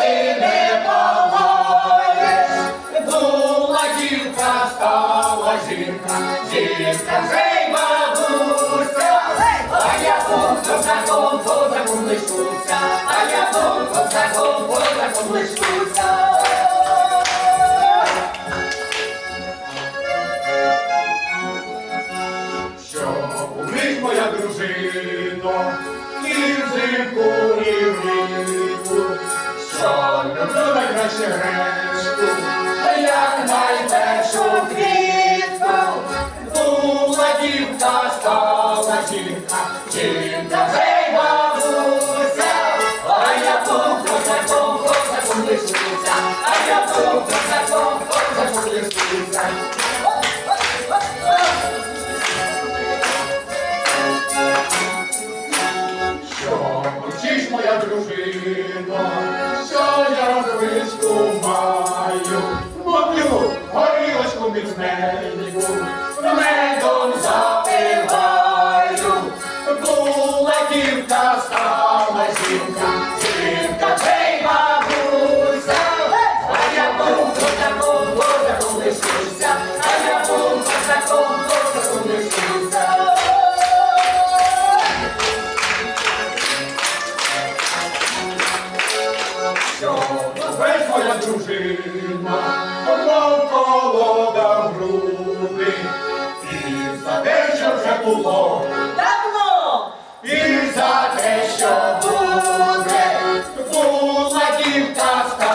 ти не палаєш. Була дівка, стала жінка, жінка вже бабуся, а я був закон, по лишуся, а я був по закон лишуся. Що умить моя дружина, і влітку, що люблю найкраще гречку, як найпершу квітку, була дівка, стала жінка, жінка вже бабуся, а я був козаком, козаком лишуся, а я був козаком, козаком лишуся. Моя дружина, що я звичку маю, моя дружина, мов колода в груди, і за те, що вже було, Давно! і за те, що буде, була дівка, стала